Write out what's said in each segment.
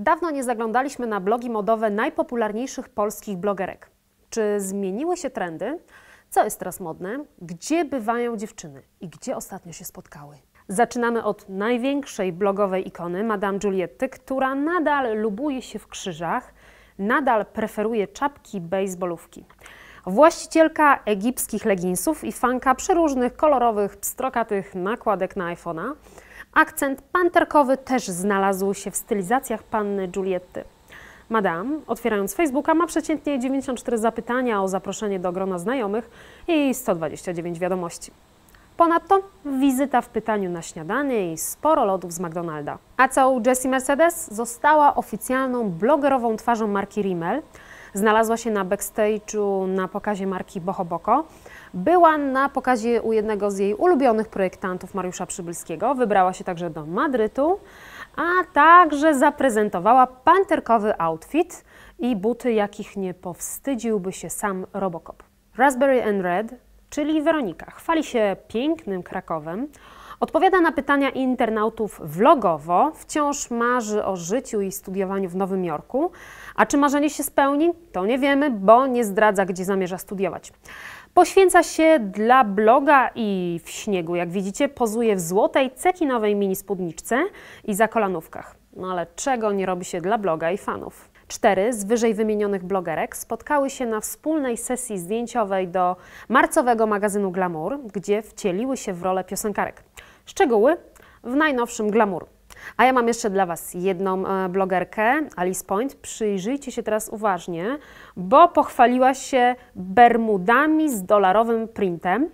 Dawno nie zaglądaliśmy na blogi modowe najpopularniejszych polskich blogerek. Czy zmieniły się trendy? Co jest teraz modne? Gdzie bywają dziewczyny i gdzie ostatnio się spotkały? Zaczynamy od największej blogowej ikony, Madame Julietty, która nadal lubuje się w krzyżach, nadal preferuje czapki baseballówki. Właścicielka egipskich leginsów i fanka przeróżnych kolorowych, pstrokatych nakładek na iPhone'a. Akcent panterkowy też znalazł się w stylizacjach panny Julietty. Madame, otwierając Facebooka, ma przeciętnie 94 zapytania o zaproszenie do grona znajomych i 129 wiadomości. Ponadto wizyta w pytaniu na śniadanie i sporo lodów z McDonalda. A co Jessie Mercedes? Została oficjalną blogerową twarzą marki Rimmel. Znalazła się na backstage'u na pokazie marki Bohoboko. Była na pokazie u jednego z jej ulubionych projektantów Mariusza Przybylskiego. Wybrała się także do Madrytu, a także zaprezentowała panterkowy outfit i buty, jakich nie powstydziłby się sam Robocop. Raspberry and Red, czyli Weronika, chwali się pięknym Krakowem, Odpowiada na pytania internautów vlogowo, wciąż marzy o życiu i studiowaniu w Nowym Jorku. A czy marzenie się spełni? To nie wiemy, bo nie zdradza, gdzie zamierza studiować. Poświęca się dla bloga i w śniegu, jak widzicie, pozuje w złotej, cekinowej mini spódniczce i za kolanówkach. No ale czego nie robi się dla bloga i fanów? Cztery z wyżej wymienionych blogerek spotkały się na wspólnej sesji zdjęciowej do marcowego magazynu Glamour, gdzie wcieliły się w rolę piosenkarek. Szczegóły w najnowszym Glamour. A ja mam jeszcze dla Was jedną e, blogerkę, Alice Point. Przyjrzyjcie się teraz uważnie, bo pochwaliła się bermudami z dolarowym printem.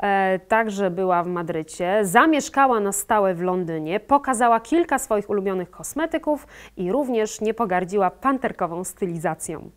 E, także była w Madrycie, zamieszkała na stałe w Londynie, pokazała kilka swoich ulubionych kosmetyków i również nie pogardziła panterkową stylizacją.